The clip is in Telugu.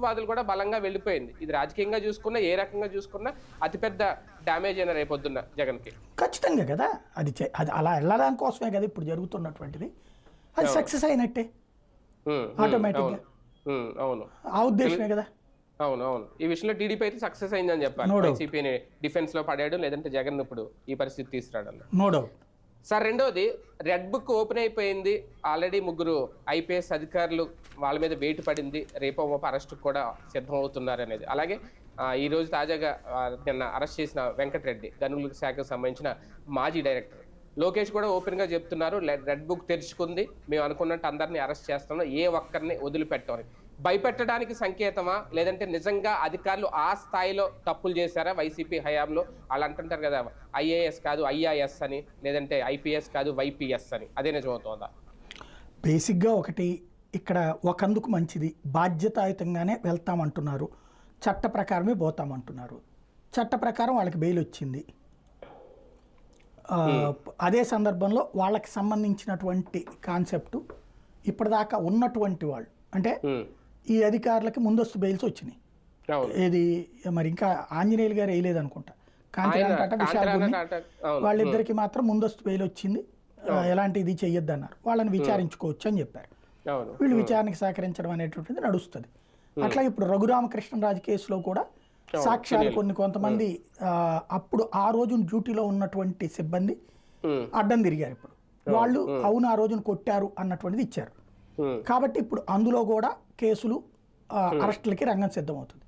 వాదులు కూడా బలంగా వెళ్ళిపోయింది. ఇది రాజకీయంగా చూసుకున్నా ఏ రకంగా చూసుకున్నా అతిపెద్ద డ్యామేజ్ అయిన రేపొద్దున్న జగన్కి. ఖచ్చితంగా కదా. అది అది అలా వెళ్ళడానికి కోసమే కదా ఇప్పుడు జరుగుతున్నటువంటిది. అది సక్సెస్ అయినట్టే. Automatic అవును. ఆ ఉద్దేశమే కదా. అవును అవును. ఈ విషయంలో టీడీపీ అయితే సక్సెస్ అయిందని చెప్పాలి. వైసీపీని డిఫెన్స్లో పడేయడం లేదంటే జగన్ ఇప్పుడు ఈ పరిస్థితి తీసుకురావడం నో డౌట్ సార్ రెండోది రెడ్ బుక్ ఓపెన్ అయిపోయింది. ఆల్రెడీ ముగ్గురు ఐపీఎస్ అధికారులు వాళ్ళ మీద వేటు పడింది. రేపో మాపు అరెస్ట్ కూడా సిద్ధం అవుతున్నారు అనేది. అలాగే ఈరోజు ఈ రోజు తాజాగా నిన్న అరెస్ట్ చేసిన వెంకటరెడ్డి గనుల శాఖకు సంబంధించిన మాజీ డైరెక్టర్. లోకేష్ కూడా ఓపెన్గా చెప్తున్నారు రెడ్ బుక్ తెరుచుకుంది. మేము అనుకున్నట్టు అందరినీ అరెస్ట్ చేస్తున్నాం. ఏ ఒక్కరిని వదిలిపెట్టమని భయపెట్టడానికి సంకేతమా? లేదంటే నిజంగా అధికారులు ఆ స్థాయిలో తప్పులు చేశారా? వైసీపీ హయాంలో? వాళ్ళు అంటుంటారు కదా ఐఏఎస్ కాదు ఐఆర్ఎస్ అని లేదంటే ఐపీఎస్ కాదు వైపీఎస్ అని. అదే నిజమవుతోందా బేసిక్గా ఒకటి ఇక్కడ ఒకందుకు మంచిది. బాధ్యతాయుతంగానే వెళ్తామంటున్నారు. చట్ట ప్రకారమే పోతామంటున్నారు. చట్ట ప్రకారం వాళ్ళకి బెయిల్ వచ్చింది. అదే సందర్భంలో వాళ్ళకి సంబంధించినటువంటి కాన్సెప్ట్ ఇప్పటిదాకా ఉన్నటువంటి వాళ్ళు. అంటే ఈ అధికారులకి ముందస్తు బెయిల్స్ వచ్చినాయి. ఏది మరి ఇంకా ఆంజనేయులు గారు వేయలేదు అనుకుంటా. కాంతిరామ్ ఆయన టాటా విశాల్ కాంతారావు గున్ని కాంతా- అవును. వాళ్ళిద్దరికి మాత్రం ముందస్తు బెయిల్ వచ్చింది. ఎలాంటి ఇది చెయ్యొద్దు అన్నారు వాళ్ళని విచారించుకోవచ్చు అని చెప్పారు. వీళ్ళు విచారణకి సహకరించడం అనేటువంటిది నడుస్తుంది. అట్లా ఇప్పుడు రఘురామకృష్ణరాజు కేసులో కూడా సాక్ష్యాలు కొన్ని కొంతమంది అప్పుడు ఆ రోజు డ్యూటీలో ఉన్నటువంటి సిబ్బంది అడ్డం తిరిగారు ఇప్పుడు. వాళ్ళు అవును ఆ రోజున కొట్టారు అన్నటువంటిది ఇచ్చారు. కాబట్టి ఇప్పుడు అందులో కూడా కేసులు అరెస్టులకి రంగం సిద్ధమవుతుంది.